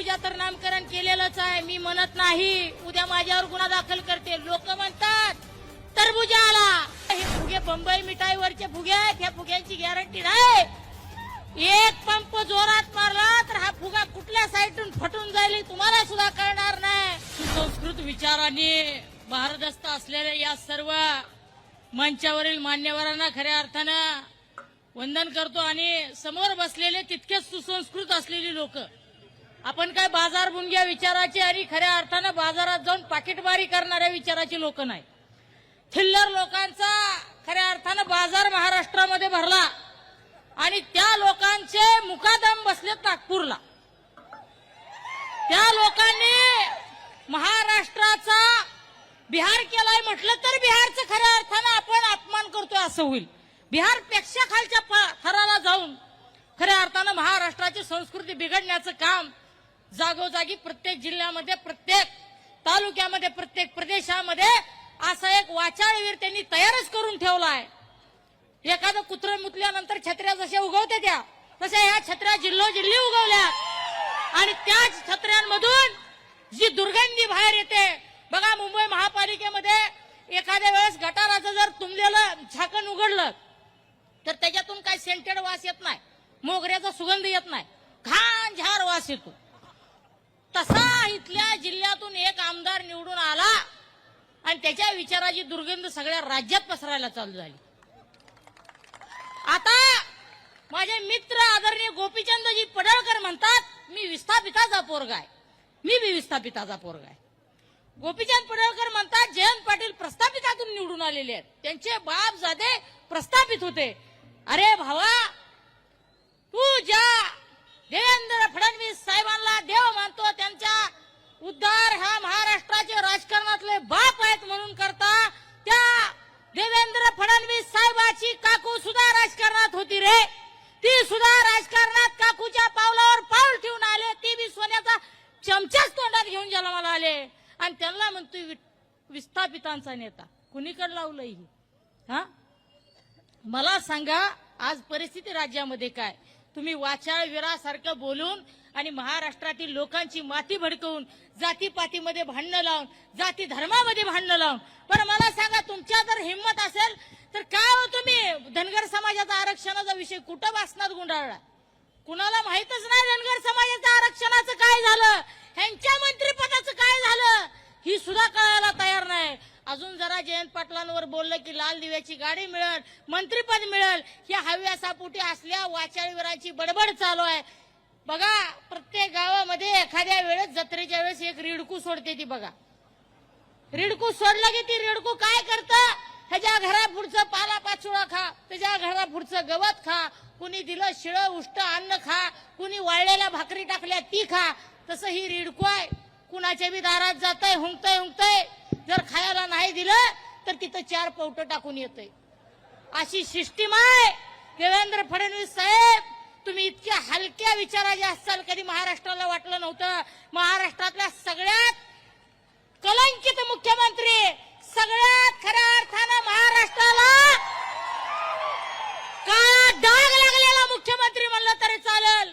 तुझ्या तर नामकरण केलेलंच आहे. मी म्हणत नाही उद्या माझ्यावर गुन्हा दाखल करते लोक म्हणतात तरबुजा आला हे फुगे बंबई मिठाईवरचे फुगे आहेत. ह्या फुग्यांची गॅरंटी नाही. एक पंप जोरात मारला तर हा फुगा कुठल्या साईडून फटून जाईल तुम्हाला सुद्धा कळणार नाही. सुसंस्कृत विचाराने भारदस्त असलेल्या या सर्व मंचावरील मान्यवरांना खऱ्या अर्थानं वंदन करतो आणि समोर बसलेले तितकेच सुसंस्कृत असलेली लोक. आपण काय बाजार बुंग्या विचाराची आणि खऱ्या अर्थानं बाजारात जाऊन पाकिटमारी करणाऱ्या विचाराची लोक नाही. थिल्लर लोकांचा खऱ्या अर्थानं बाजार महाराष्ट्रामध्ये भरला आणि त्या लोकांचे मुकादम बसलेत नागपूरला. त्या लोकांनी महाराष्ट्राचा बिहार केलाय म्हटलं तर बिहारचं खऱ्या अर्थानं आपण अपमान करतोय असं होईल. बिहारपेक्षा खालच्या थराला जाऊन खऱ्या अर्थानं महाराष्ट्राची संस्कृती बिघडण्याचं काम जागोजागी प्रत्येक जिल्ह्यामध्ये प्रत्येक तालुक्यामध्ये प्रत्येक प्रदेशामध्ये असा एक वाचाळवीर त्यांनी तयारच करून ठेवला आहे एखादं कुत्र मुतल्यानंतर छत्र्या जशा उगवते त्या तशा ह्या छत्र्या जिल्होजिल्ही उगवल्या आणि त्याच छत्र्यांमधून जी दुर्गंधी बाहेर येते बघा मुंबई महापालिकेमध्ये एखाद्या वेळेस गटाराचं जर तुंबलेलं झाकण उघडलं तर त्याच्यातून काही सेंटेड वास येत नाही मोगऱ्याचा सुगंध येत नाही. घाण झार वास येतो. तसा इथल्या जिल्ह्यातून एक आमदार निवडून आला आणि त्याच्या विचाराची दुर्गंध सगळ्या राज्यात पसरायला चालू झाली. आता माझे मित्र आदरणीय गोपीचंदजी पडळकर म्हणतात मी विस्थापिताचा पोरगा आहे. मी बी विस्थापिताचा पोरगा आहे. गोपीचंद पडळकर म्हणतात जयंत पाटील प्रस्थापितातून निवडून आलेले आहेत. त्यांचे बाप जादे प्रस्थापित होते. अरे भावा तू ज्या देवेंद्र फडणवीस साहेबांना देव मानतो त्यांच्या उद्धार ह्या महाराष्ट्राचे राजकारणातले बाप आहेत म्हणून करता त्या देवेंद्र फडणवीस साहेबाची काकू सुद्धा राजकारणात होती रे. ती सुद्धा राजकारणात काकूच्या पावलावर पाऊल ठेवून आले ती बी सोन्याचा चमचाच तोंडात घेऊन जन्माला आले. आणि त्यांना म्हणतोय विस्थापितांचा नेता. कुणीकडे लावलं ही? हा? मला सांगा आज परिस्थिती राज्यामध्ये काय? तुम्ही वाचाळवीरासारखं बोलून आणि महाराष्ट्रातील लोकांची माती भडकवून जातीपातीमध्ये भांडणं लावून जाती धर्मामध्ये भांडणं लावून. पण मला सांगा तुमच्या जर हिंमत असेल तर काय हो तुम्ही? धनगर समाजाचा आरक्षणाचा विषय कुठं वाचनात गुंडाळला? कुणाला माहितच नाही धनगर समाजाच्या आरक्षणाचं काय झालं? ह्यांच्या मंत्रिपदाचं काय झालं? ही सुद्धा कळायला तयार नाही. अजून जरा जयंत पाटलांवर बोललं की लाल दिव्याची गाडी मिळेल मंत्रीपद मिळेल ही हव्यासापोटी असल्या वाचाळीवरांची बडबड चालू आहे. बघा प्रत्येक गावामध्ये एखाद्या वेळेस जत्रेच्या वेळेस एक रिडकू सोडते ती बघा. रिडकू सोडलं की ती रिडकू काय करतं? ह्याच्या घरापुढचं पाला पाचोळा खा त्याच्या घरापुढचं गवत खा कुणी दिलं शिळं उष्ट अन्न खा कुणी वाळलेल्या भाकरी टाकल्या ती खा. तसं ही रिडकू आहे. कुणाच्या बी दारात जातंय हुंकतय हुंकतय. जर खायला नाही दिलं तर तिथं चार पवटं टाकून येतंय. अशी सिस्टीम आहे. देवेंद्र फडणवीस साहेब तुम्ही इतक्या हलक्या विचाराचे असाल कधी महाराष्ट्राला वाटलं नव्हतं. महाराष्ट्रातल्या सगळ्यात कलंकित मुख्यमंत्री सगळ्यात खऱ्या अर्थानं महाराष्ट्राला काळा डाग लागलेला मुख्यमंत्री म्हणलं तरी चालेल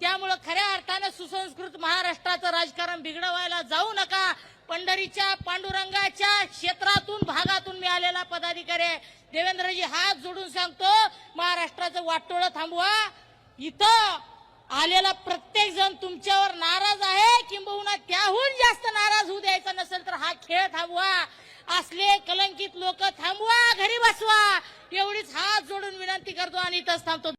त्यामुळं खऱ्या अर्थानं सुसंस्कृत महाराष्ट्राचं राजकारण बिघडवायला जाऊ नका. पंढरीच्या पांडुरंगाच्या क्षेत्रातून भागातून मिळालेला पदाधिकारी आहे. देवेंद्रजी हात जोडून सांगतो महाराष्ट्राचं वाटोळं थांबवा. इथं आलेला प्रत्येक जण तुमच्यावर नाराज आहे. किंबहुना त्याहून जास्त नाराज होऊ द्यायचा नसेल तर हा खेळ थांबवा. असले कलंकित लोक थांबवा घरी बसवा. एवढीच हात जोडून विनंती करतो आणि इथंच थांबतो.